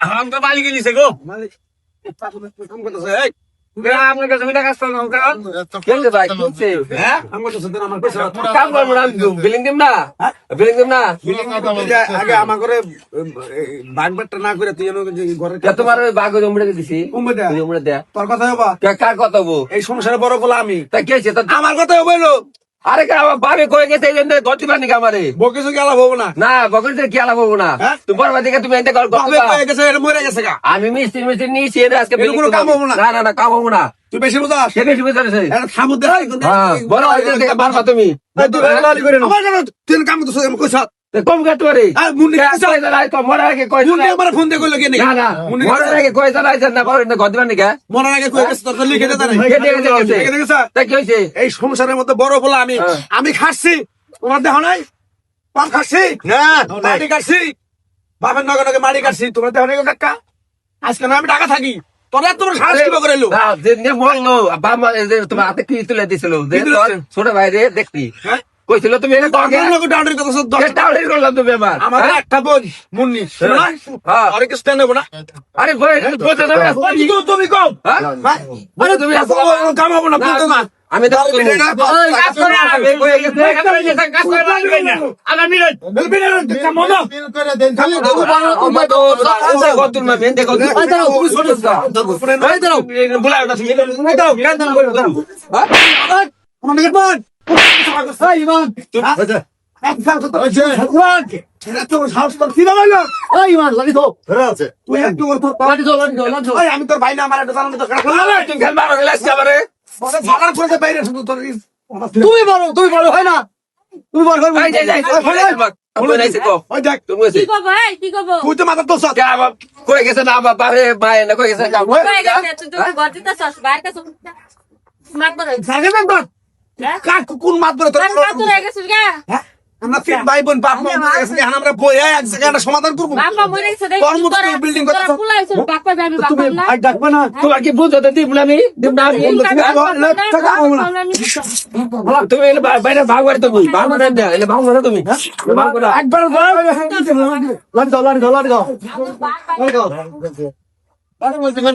আম তো মালিক নিছে গো। আপনার কাছে মিটা কাজ ভাই কিনছে হ্যাঁ? কাম করব না বিলিং দিম না। বিলিং দিম না। আগে আমার করে বাগবাটটা না করে তুই আমাকে তোমার ওই বাঘ জমড়ে দিছি। উম্মে দেয়া। তোর কথা হবা। কে কার কথা বউ এই সংসারে বড় বলা আমি তা কে আমার কথা হব আরে কে বাবে কয়ে গেছে এই জন্য গতি পানি আমারে? বকে কিছু গেলা হব না? না বকরিতে কি আলাপ হব না? হ্যাঁ? তুমি বড় দিকে তুমি এতে বাপে কয়ে গেছে এটা মরে গেছে আমি মিস্ত্রি মিস্ত্রি নিয়েছি এটা আজকে কোনো কাম হব না। না না কাম হব না। তুই বেশি বুঝাস সে বেশি বুঝতে এটা থামু দে হ্যাঁ বড় হয়েছে দেখে মারবা তুমি। তুই কাম তো কইছ তে কম কাটু রে আর মুন্ডি মরার আগে কয় মুন্ডি আমার ফোন দিয়ে কইলো কি না না মুন্ডি মরার আগে কয় জানাইছেন না বড় না গদি পানি মরার আগে কই গেছে তোর লিখে দে তারে। লিখে দিয়ে গেছে। লিখে দিয়ে গেছে। তা কি হয়েছে? এই সংসারের মধ্যে বড় বলা আমি হ্যাঁ। আমি খাচ্ছি তোমার দেহ নাই? পান খাচ্ছি না মাটি কাটছি? বাপের নগে নগে মাটি কাটছি তোমার দেহ নাই কাকা? আজকে না আমি ঢাকা থাকি। তোরা তোমার সাহস কিবা করে এলো না, যে নিয়ে মরলো বাবা তোমার হাতে কি তুলে দিছিল? কি? ছোট ভাই রে দেখতি হ্যাঁ? কইছিল তুমি এটা কথা সব করলাম আমার হ্যাঁ? একটা বোন মুন্নি হ্যাঁ। আরে কিছু দেন না? আরে বই বলতে যাবে তুমি কম হ্যাঁ? আরে তুমি কাম না বলতো না। আমি তো আমি আমি তুমি বলো হয় না তুমি বলো। মাথা তো হয়ে? মাত বলে কোন মাত মাত হয়ে গেছিস গা। হ্যাঁ? আমরা তিন ভাই বোন বাপ মা মরে গেছে এখন আমরা বই এক জায়গায় একটা সমাধান করব। বাপা মরে গেছে করতেছ। তোরা পুলাইছ বাপা আমি বাপা তুমি না। ভাই ডাকবে না তোমার কি বুঝতে দিব না আমি? দিব না আমি তুমি এলে বাইরে ভাগ বাড়ি তুমি ভাগ বাড়ি দেয়া এলে ভাগ বাড়ি তুমি। ভাগ বাড়ি একবার লাগি তো লাগি তো লাগি তো লাগি তো আরে বলতে কোন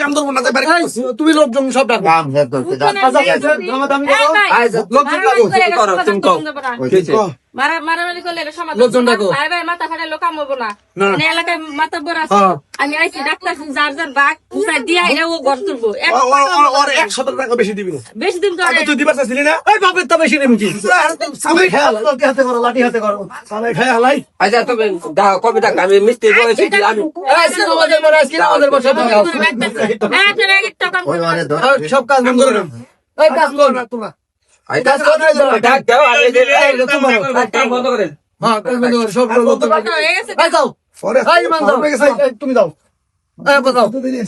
কাম ধরবো না তুমি লোকজন সব করতে যান আচ্ছা লোকজন ডাকো তুমি কও মারা মারামারি করলে এটা সমাধান লোকজন ডাকো। ভাই ভাই মাথা ফাটে লোক আমবো না। না। মানে এলাকায় মাথা বড় আছে। হ্যাঁ। আমি আইছি ডাক্তার যার যার বাঘ উসাই দিয়া এটা ও ঘর তুলবো। এক ও- ও- ও- ওর একশো টাকা বেশি দিবি না। বেশি দিন আগে তুই দিবার চাইছিলি না? এই বাপের তো বেশি নেমেছি সামনে খেয়াল। লাঠি হাতে করো লাঠি হাতে করো। সামনে খাই হালাই আচ্ছা তুমি দাও কবি ডাক আমি মিষ্টি বলেছি কি আমি আজকে আমাদের মনে আজকে আমাদের বসে হ্যাঁ সব কাজ বন্ধ করে। এই কাজ কর তোমরা আই ডাক দাও বন্ধ করেন হ্যাঁ বন্ধ করে সব বন্ধ করে হয়ে তুমি যাও।